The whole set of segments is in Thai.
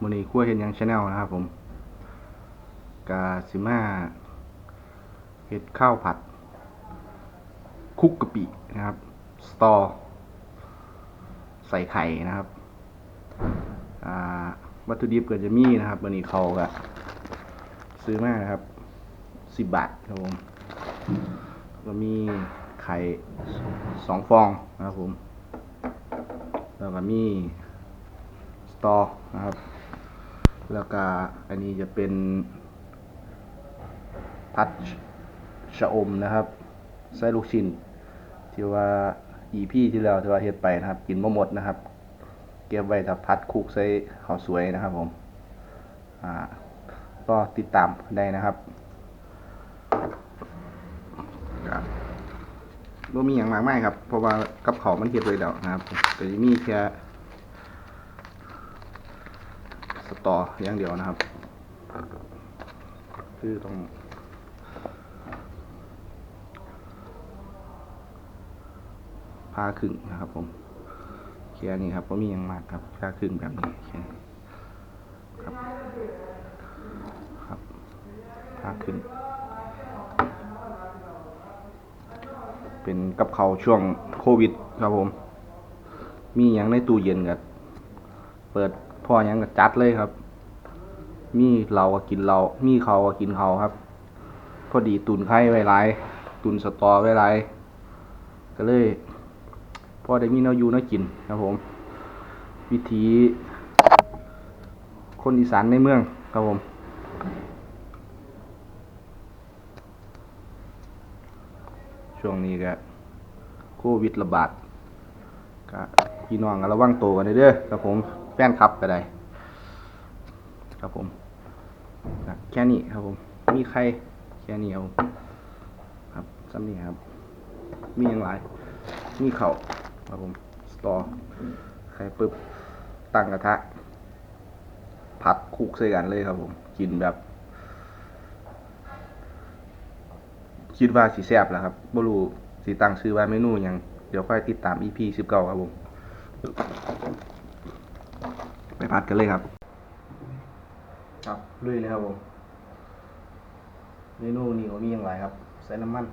มือนี้คั่วเห็นยังชาแนลนะครับผมกาซิมาเห็ดข้าวผัด คุกกะปินะครับ สตอ ใส่ไข่นะครับวัตถุดิบก็จะมีนะครับมือนี้เขาก็ซื้อมานะครับสิบบาทครับผมก็มีไข่สองฟองนะครับผมแล้วก็มี ตอนะครับ แล้วก็อันนี้จะเป็นพัดชะอมนะครับใส่ลูกชิ้นที่ว่าอีพี่ที่แล้วที่ว่าเฮ็ดไปนะครับ กินบ่หมดนะครับ เก็บไว้ถ้าพัดคุกใส่ข้าวสวยนะครับผมอ่าก็ติดตามได้นะครับครับบ่มีอย่างมากมายครับ เพราะว่ากับเขาวมันเฮ็ดไว้แล้วนะครับแต่จะมีแค่ส ตออย่างเดียวนะครับ คือต้องพาครึ่งนะครับผมแค่นี้ครับก็มีอย่างมากครับพาครึ่งแบบนี้แค่นี้ครับ ครับพาครึ่งเป็นกับเขาช่วงโควิดครับผม มีอย่างในตู้เย็นกับเปิด พ่อยังกับจัดเลยครับ มีเราก็กินเรา มีเขาก็กินเขาครับ พอดีตุนไข่ไว้หลาย ตุนสตอไว้หลาย ก็เลยพ่อได้มีแนวอยู่แนวกินครับผม วิธีคนอีสานในเมืองครับผมช่วงนี้ก็โควิดระบาดก็พี่น้องก็ระวังตัวกันเด้อครับผม แฟนคลับก็ได้ ครับผม แค่นี้ครับผม มีใครแค่นี้ครับครับซ้ำนี่ครับ มีอย่างไรมีเข่าครับผมสตอใครปึ๊บตั้งกระทะผัดคลุกใส่กันเลยครับผมกินแบบ คิดว่าสีแซบแล้วครับบ่รู้สีตั้งชื่อว่าเมนูหยังเดี๋ยวค่อยติดตาม EP 19 ครับผม ไปผัดกันเลยครับ ครับลุยเลยครับผมเมนูนี้ก็มีอย่างไรครับ ใส่น้ำมัน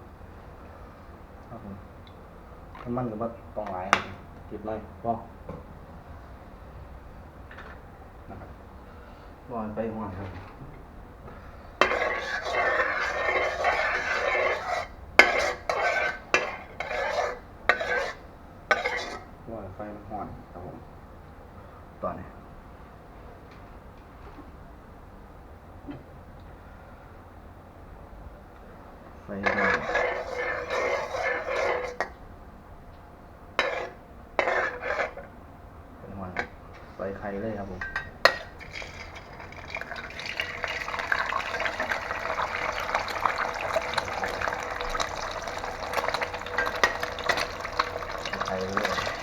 ครับผมน้ำมันก็บ่ต้องหลายครับติดหน่อยพอนะครับร้อนไปหัวครับ ว่าไฟมันห่อนครับผม ตอนนี้ ไฟห่อนไฟห่อนใส่ไข่เลยครับผม ใส่ไข่เลย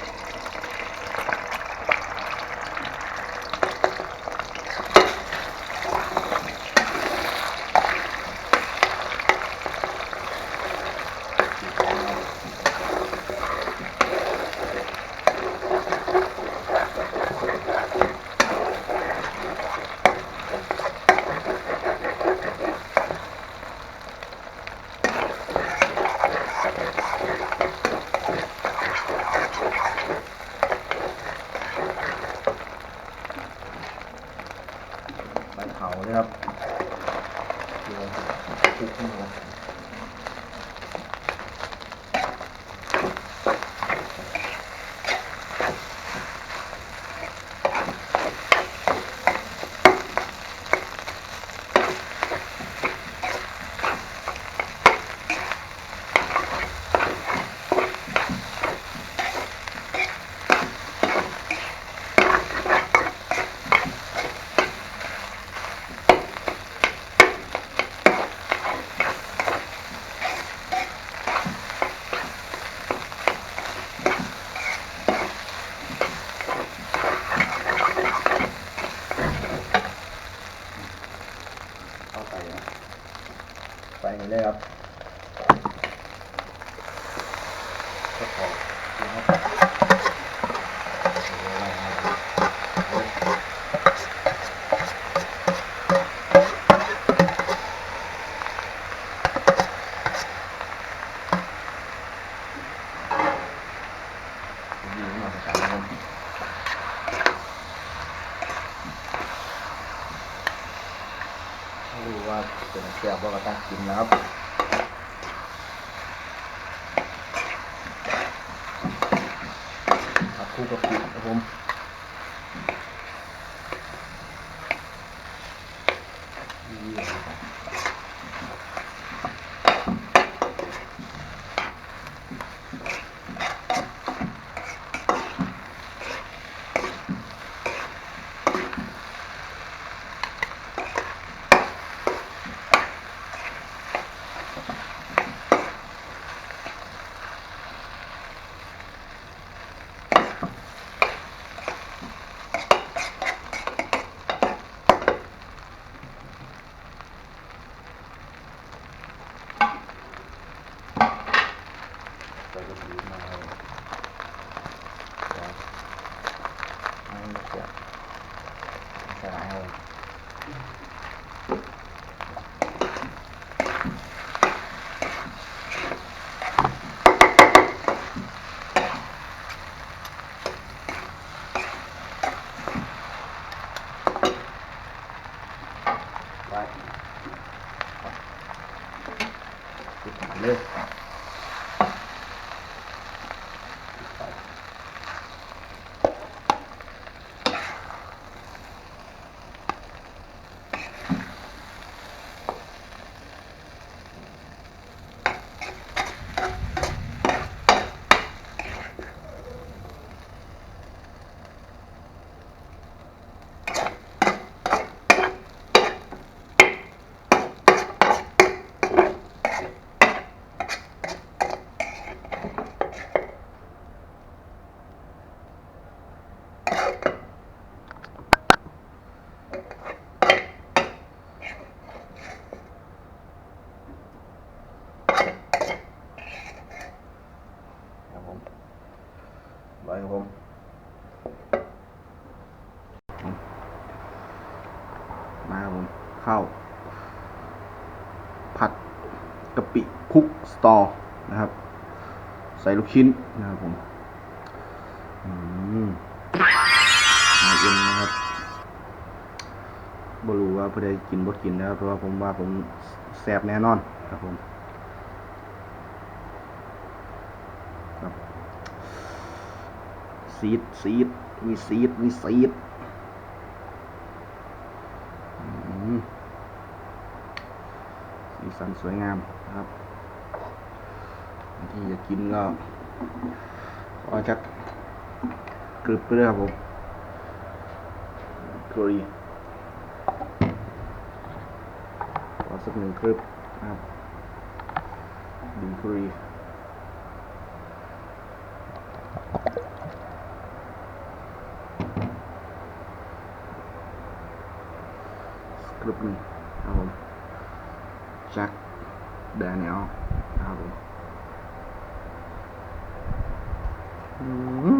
ใบ เขานะครับเดี๋ยวคลุกให้หมด ก็พอนะครับดูว่าเป็นเสียบว่ากระตักกินนะครับ คู่กับปิดครับผมนี่ มาครับผมข้าวผัดกะปิคุกสตอนะครับ ใส่ลูกชิ้นนะครับผมอืมมาเย็นนะครับบรู้ว่าเพื่อได้กินบ่กินนะครับเพราะว่าผมว่าผมแสบแน่นอนครับผมครับซีดซีดมีซีดมีซีดอืม สีสันสวยงามนะครับที่จะกินก็ขอจักกรึบไปเลยครับผมกรีขอสักหนึ่งกรึบนะครับดินกรีกรุ๊ปหนึ่ง แจ็คแดเนียลนะครับผม